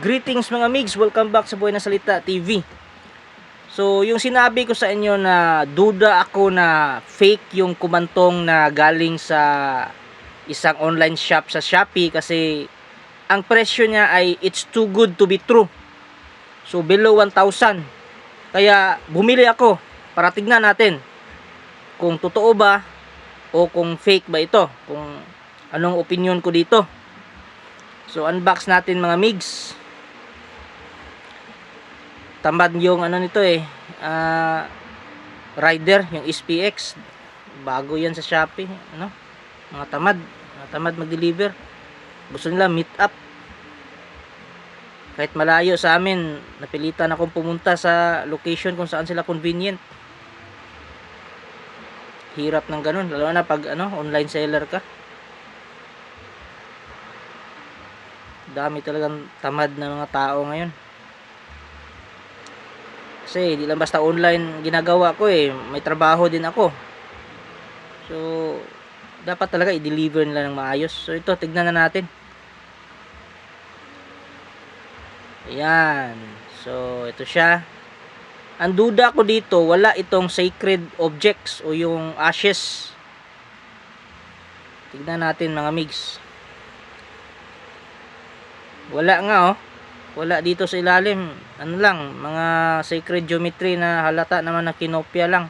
Greetings mga migs, welcome back sa Buhay na Salita TV. So, yung sinabi ko sa inyo na duda ako na fake yung kumantong na galing sa isang online shop sa Shopee kasi ang presyo niya ay it's too good to be true. So, below 1,000. Kaya bumili ako para tignan natin kung totoo ba o kung fake ba ito. Kung anong opinion ko dito. So, unbox natin mga migs tamad yung ano nito eh ah, rider yung SPX bago yan sa Shopee ano? Mga tamad mga tamad mag-deliver. Gusto nila meet up. Kahit malayo sa amin napilitan akong pumunta sa location kung saan sila convenient. Hirap ng ganun lalo na pag ano online seller ka. Dami talagang tamad na mga tao ngayon kasi di lang basta online ginagawa ko eh. May trabaho din ako. So, dapat talaga i-deliver nila ng maayos. So, ito, tignan na natin. Ayan. So, ito siya. Ang duda ko dito, wala itong sacred objects o yung ashes. Tignan natin mga migs. Wala nga oh wala dito sa ilalim. Ano lang mga sacred geometry na halata naman na kinopya lang.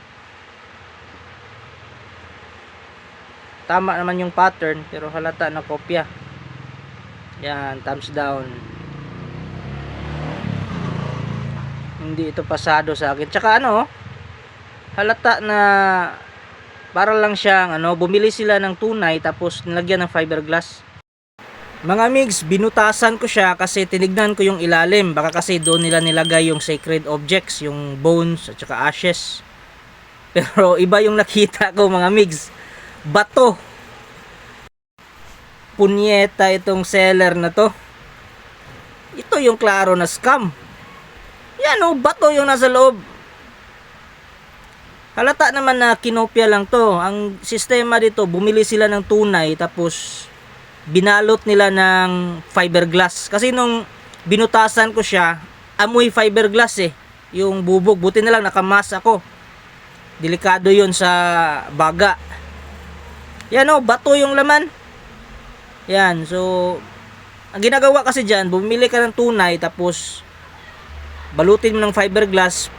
Tama naman yung pattern pero halata na kopya. Yan thumbs down. Hindi ito pasado sa akin. Tsaka ano halata na para lang siyang ano bumili sila ng tunay tapos nilagyan ng fiberglass mga migs, binutasan ko siya kasi tinignan ko yung ilalim. Baka kasi doon nila nilagay yung sacred objects, yung bones at saka ashes. Pero iba yung nakita ko mga migs. Bato. Punyeta itong seller na to. Ito yung klaro na scam. Yan o, bato yung nasa loob. Halata naman na kinopya lang to. Ang sistema dito, bumili sila ng tunay tapos binalot nila ng fiberglass. Kasi nung binutasan ko siya, amoy fiberglass eh. Yung bubog. Buti na lang nakamas ako. Delikado yon sa baga. Yan o, bato yung laman. Yan, so ang ginagawa kasi dyan, bumili ka ng tunay tapos balutin mo ng fiberglass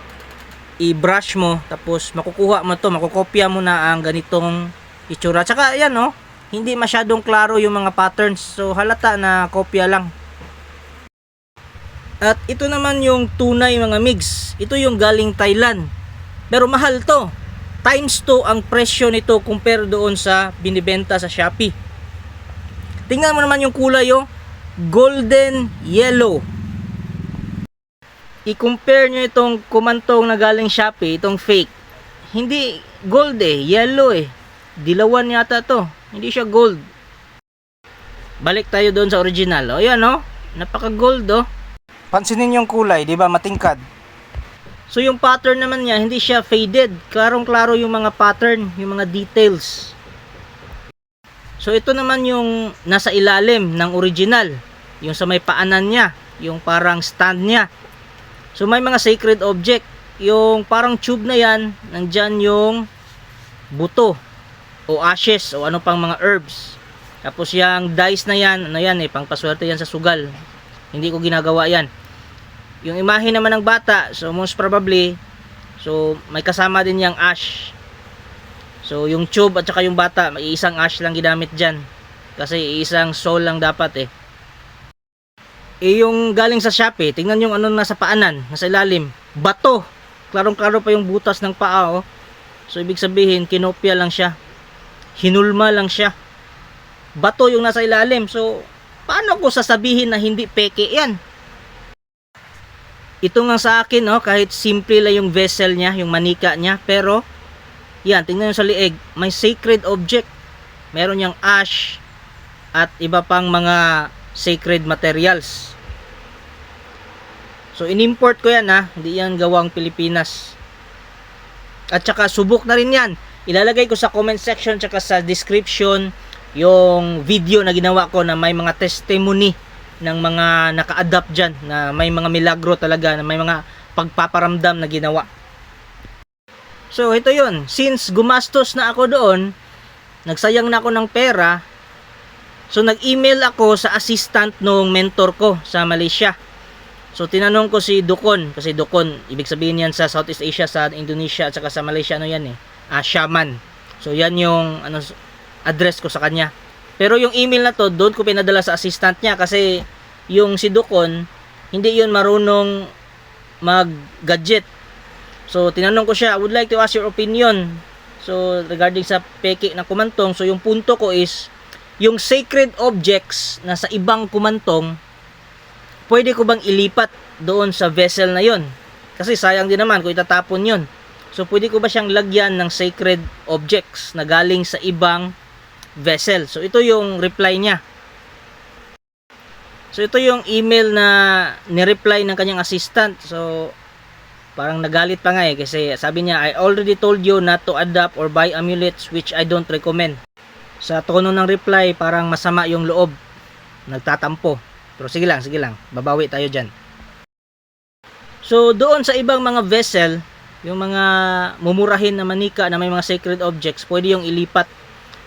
i-brush mo tapos makukuha mo to makukopya mo na ang ganitong itsura tsaka yan no hindi masyadong klaro yung mga patterns so halata na kopya lang. At ito naman yung tunay mga migs. Ito yung galing Thailand. Pero mahal to. Times 2 ang presyo nito compare doon sa binibenta sa Shopee. Tingnan mo naman yung kulay oh. Golden yellow. I-compare nyo itong kumantong na galing Shopee itong fake. Hindi gold eh. Yellow eh. Dilawan yata to hindi siya gold. Balik tayo doon sa original. O yan o. Napaka gold o. Pansinin yung kulay, di ba? Matingkad. So yung pattern naman niya, hindi siya faded. Klarong-klaro yung mga pattern, yung mga details. So ito naman yung nasa ilalim ng original. Yung sa may paanan niya. Yung parang stand niya. So may mga sacred object. Yung parang tube na yan, nandyan yung buto o ashes o ano pang mga herbs. Tapos yung dice na yan, ano yan eh, pang paswerte yan sa sugal. Hindi ko ginagawa yan. Yung imahe naman ng bata, so most probably, so may kasama din yung ash. So yung tube at saka yung bata, may isang ash lang ginamit dyan. Kasi isang soul lang dapat eh. Eh yung galing sa Shopee, tingnan yung ano nasa paanan, nasa ilalim. Bato. Klarong-klaro pa yung butas ng paa oh. So ibig sabihin, kinopya lang siya hinulma lang siya. Bato yung nasa ilalim. So paano ko sasabihin na hindi peke yan? Ito nga sa akin no, kahit simple lang yung vessel niya yung manika niya. Pero yan tingnan nyo sa lieg may sacred object. Meron yung ash at iba pang mga sacred materials. So inimport ko yan ha? Hindi yan gawang Pilipinas. At saka subok na rin yan ilalagay ko sa comment section tsaka sa description yung video na ginawa ko na may mga testimony ng mga naka-adapt dyan na may mga milagro talaga na may mga pagpaparamdam na ginawa. So ito yun, since gumastos na ako doon, nagsayang na ako ng pera, so nag-email ako sa assistant nung mentor ko sa Malaysia. So tinanong ko si Dukon, kasi Dukon, ibig sabihin yan sa Southeast Asia, sa Indonesia at saka sa Malaysia, ano yan eh, ah, shaman. So yan yung ano, address ko sa kanya. Pero yung email na to, doon ko pinadala sa assistant niya kasi yung si Dukon, hindi yun marunong mag-gadget. So, tinanong ko siya, I would like to ask your opinion. So, regarding sa peke ng kumantong, so yung punto ko is, yung sacred objects na sa ibang kumantong, pwede ko bang ilipat doon sa vessel na yon? Kasi sayang din naman kung itatapon yon. So, pwede ko ba siyang lagyan ng sacred objects na galing sa ibang vessel? So, ito yung reply niya. So, ito yung email na nireply ng kanyang assistant. So, parang nagalit pa nga eh kasi sabi niya, I already told you not to adopt or buy amulets which I don't recommend. Sa tono ng reply, parang masama yung loob. Nagtatampo. Pero sige lang, sige lang. Babawi tayo dyan. So, doon sa ibang mga vessel, yung mga mumurahin na manika na may mga sacred objects, pwede yung ilipat.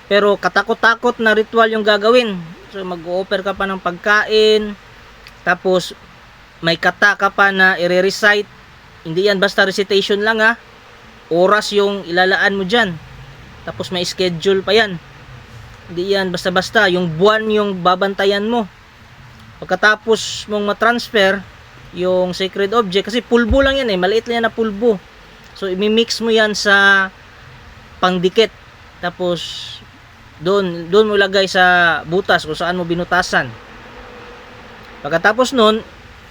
Pero katakot-takot na ritual yung gagawin. So, mag-offer ka pa ng pagkain, tapos may kata ka pa na i-recite. Hindi yan basta recitation lang ha. Oras yung ilalaan mo dyan. Tapos may schedule pa yan. Hindi yan basta-basta. Yung buwan yung babantayan mo. Pagkatapos mong matransfer yung sacred object, kasi pulbo lang yan eh. Maliit lang yan na pulbo. So, imimix mo yan sa pangdikit. Tapos, doon, doon mo lagay sa butas kung saan mo binutasan. Pagkatapos nun,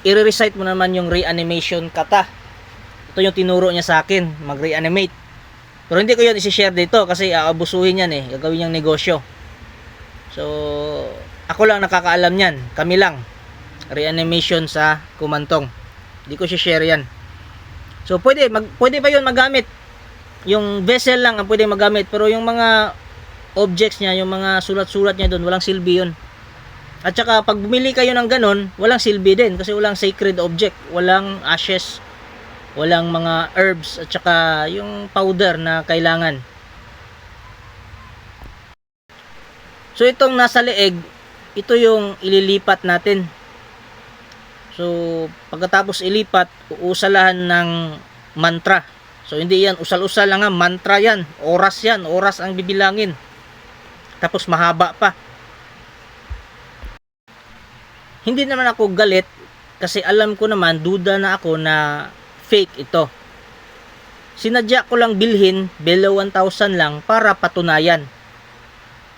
i-recite mo naman yung reanimation kata. Ito yung tinuro niya sa akin, mag-reanimate. Pero hindi ko yun isi-share dito kasi aabusuhin yan eh, gagawin niyang negosyo. So, ako lang nakakaalam yan, kami lang. Reanimation sa kumantong. Hindi ko share yan. So, pwede, mag, pwede pa yun magamit. Yung vessel lang ang pwede magamit, pero yung mga objects niya, yung mga sulat-sulat niya doon, walang silbi yun. At saka pag bumili kayo ng ganun, walang silbi din kasi walang sacred object, walang ashes, walang mga herbs at saka yung powder na kailangan. So itong nasa leeg, ito yung ililipat natin. So pagkatapos ilipat, uusalahan ng mantra. So hindi yan usal-usal lang ha, mantra yan, oras yan, oras ang bibilangin. Tapos mahaba pa. Hindi naman ako galit kasi alam ko naman, duda na ako na fake ito. Sinadya ko lang bilhin, below 1,000 lang para patunayan.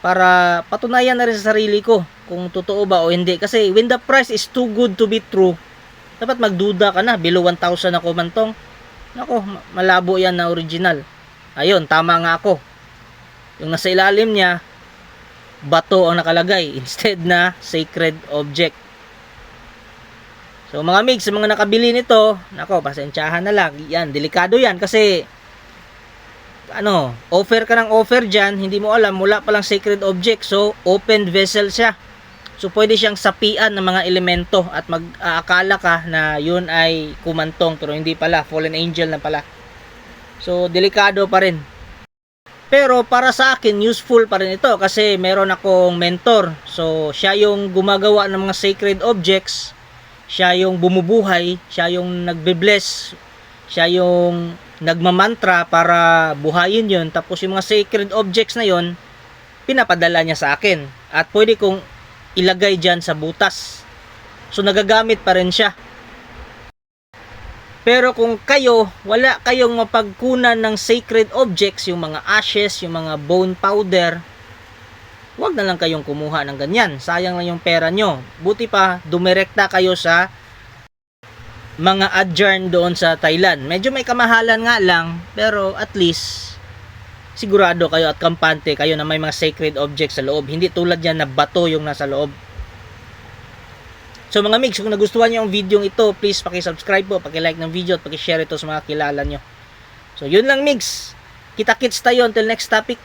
Para patunayan na rin sa sarili ko kung totoo ba o hindi. Kasi when the price is too good to be true, dapat magduda ka na, below 1,000 ako mantong. Nako, malabo yan na original. Ayun, tama nga ako. Yung nasa ilalim niya, bato ang nakalagay instead na sacred object. So mga migs, sa mga nakabili nito, nako, pasensyahan na lang. Yan, delikado yan kasi ano, offer ka ng offer dyan, hindi mo alam, wala palang sacred object. So, open vessel siya. So, pwede siyang sapian ng mga elemento at mag-aakala ka na yun ay kumantong pero hindi pala, fallen angel na pala. So, delikado pa rin. Pero para sa akin, useful pa rin ito kasi meron akong mentor. So, siya yung gumagawa ng mga sacred objects. Siya yung bumubuhay. Siya yung nagbe-bless. Siya yung nagmamantra para buhayin yon Tapos yung mga sacred objects na yon pinapadala niya sa akin. At pwede kong ilagay dyan sa butas. So, nagagamit pa rin siya. Pero kung kayo, wala kayong mapagkunan ng sacred objects, yung mga ashes, yung mga bone powder, wag na lang kayong kumuha ng ganyan. Sayang lang yung pera nyo. Buti pa, dumirekta kayo sa mga adjourn doon sa Thailand. Medyo may kamahalan nga lang, pero at least sigurado kayo at kampante kayo na may mga sacred objects sa loob. Hindi tulad yan na bato yung nasa loob. So mga mix, kung nagustuhan niyo ang video ito, please paki-subscribe po, paki-like ng video at paki-share ito sa mga kilala nyo. So yun lang mix. Kita-kits tayo until next topic.